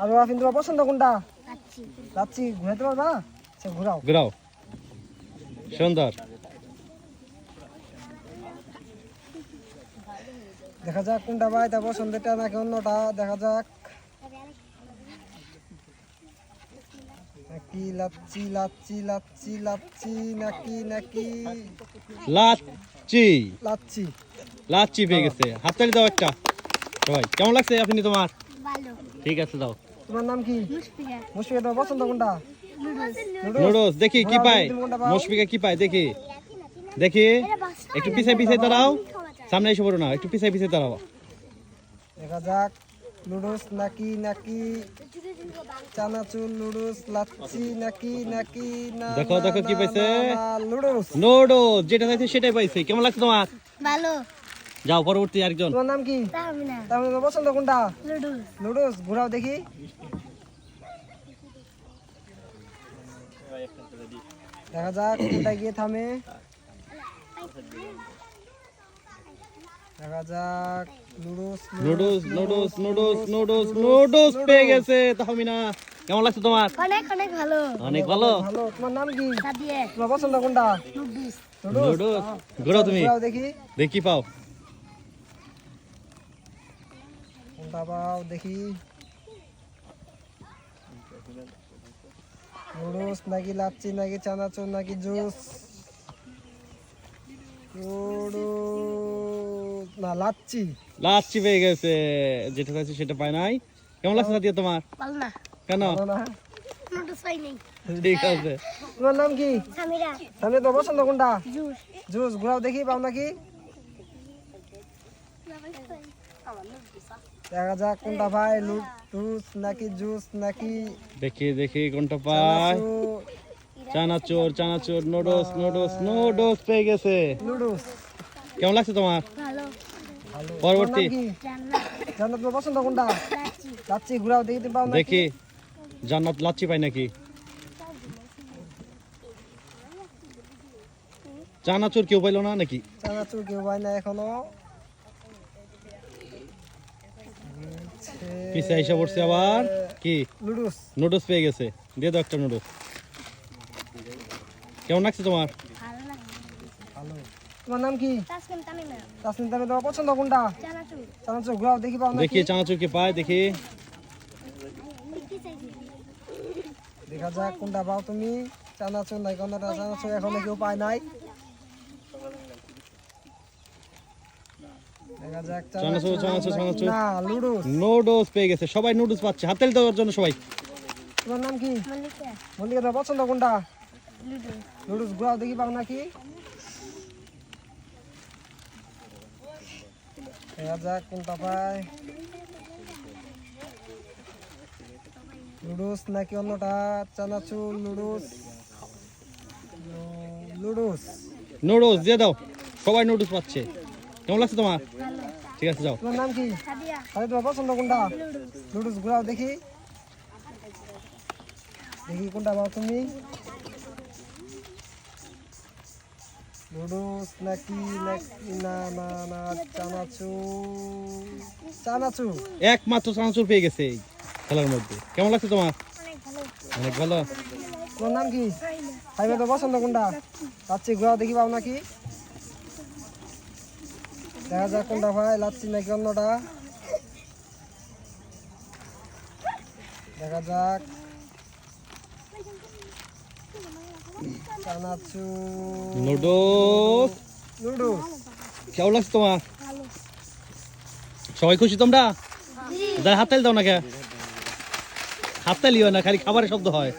আর আফিন তোমার পছন্দ কোনটা? যাচ্ছি ঘুরাতে পারবা? সে ঘুরাও। ঘুরাও। সুন্দর। দেখা যাক কোনটা ভাই তা পছন্দেরটা নাকি অন্যটা। দেখা যাক। নাকি লাচ্ছি লাচ্ছি লাচ্ছি লাচ্ছি নাকি নাকি। লাচ্ছি। লাচ্ছি। লাচ্ছি পেয়ে গেছে। হাততালি দাও একটা। সবাই কেমন লাগছে আপনি তোমার? ঠিক আছে দাও। তোমার নাম কি? মুশফিকা। মুশফিকা তোমার পছন্দ কোনটা? নুডলস। নুডলস। দেখি কি পায়। মুশফিকা কি পায়? দেখি। দেখি। একটু পিছাই পিছাই দাঁড়াও। সামনে এসে পড়ো না একটু পিছাই পিছাই দাঁড়াও। দেখা যাক নুডলস নাকি নাকি? চানাচুর নুডলস লাচ্ছি নাকি নাকি? না দেখো, দেখো কি পাইছে? নুডলস। নুডলস যেটা চাইছে সেটাই পাইছে। কেমন লাগছে তোমার? ভালো। যাও পরবর্তী আরেকজন। তোমার নাম কি? তাহমিনা তাহলে পছন্দ কোনটা? লুডুস। নুডলস ঘোরাও দেখি। দেখা যাক কোনটা গিয়ে থামে। দেখা যাক noodles noodles noodles noodles noodles noodles পেয়ে গেছে তাহমিনা। কেমন লাগছে তোমার? অনেক অনেক ভালো। অনেক ভালো? ভালো। তোমার নাম কি? সাদিয়ে। তোমার পছন্দ কোনটা? লুডুস। নুডলস নুডলস ঘুরাও তুমি। ঘোরাও দেখি। দেখি পাও। পাও দেখি। নুডলস নাকি লাচ্ছি নাকি চানাচুর নাকি জুস। নুডলস না লাচ্ছি। লাচ্ছি পেয়ে গেছে। যেটা চাইছে সেটা পায় নাই। কেমন লাগছে সাদিয়া তোমার? ভালো না। কেন? ভালো না। লুডুস পাই নেই। ঠিক আছে। তোমার নাম কি? সামিরা। তো পছন্দ কোনটা? জুস। জুস ঘোরাও দেখি পাও নাকি? দেখা যাক কোনটা ভাই জুস নাকি জুস নাকি দেখি দেখি কোনটা পায়। চানাচুর, চানাচুর নুডলস নুডলস নুডলস পেয়ে গেছে। নুডলস কেমন লাগছে তোমার? ভালো। ভালো পরবর্তী। জান্নাত। পছন্দ কোনটা? লাচ্ছি। ঘোরাও দেখি তুমি পাও নাকি? দেখি জান্নাত লাচ্ছি পাই নাকি? চানাচুর কেউ পাইলো না নাকি? চানাচুর কেউ পায় না এখনও। পিছে এসে পড়ছে আবার? কি? লুডুস নুডলস পেয়ে গেছে। দিয়ে দাও একটা নুডলস। কেমন লাগছে তোমার? তোমার নাম কি? তাসকিন তামিমা তাসমিন তামিম তোমার পছন্দ কোনটা? চানাচুর। চানাচুর ঘোরাও দেখি পাও নাকি? দেখি চানাচুর কি পায় দেখি। দেখা যাক কোনটা পাও তুমি। চানাচুর নাই কোনটা চানাচুর এখনও কেউ পায় নাই। নুডলস পেয়ে গেছে। সবাই নুডলস পাচ্ছে। দেওয়ার জন্য সবাই। তোমার নাম কি? মল্লিকা। পছন্দ কোনটা? দেখি পাও নাকি? দেখা যাক কোনটা পায়। লুডুস নাকি অন্যটা? চানাচুর লুডুস লুডুস নুডলস দিয়ে দাও। সবাই নুডলস পাচ্ছে। কেমন লাগছে তোমার? ঠিক আছে যাও। তোমার নাম কি? সাদিয়া। তাহলে তোমার পছন্দ কোনটা? লুডুস। ঘোরাও দেখি। দেখি কোনটা পাও তুমি। লুডুস নাকি নাকি না না না চানাচুর। চানাচুর? একমাত্র চানাচুর পেয়ে গেছে এই খেলার মধ্যে। কেমন লাগছে তোমার? অনেক ভালো। তোমার নাম কি? খাইবে পছন্দ কোনটা? লাচ্ছি ঘোরাও দেখি পাও নাকি? দেখা যাক কোনটা ভাই লাচ্ছি নাকি অন্যটা? দেখা যাক। চানাচুর। নুডলস। নুডলস। কেমন লাগছে তোমার? সবাই খুশি তোমরা? হাততালি দাও না কে? হাততালি হয় না খালি খাবারের শব্দ হয়।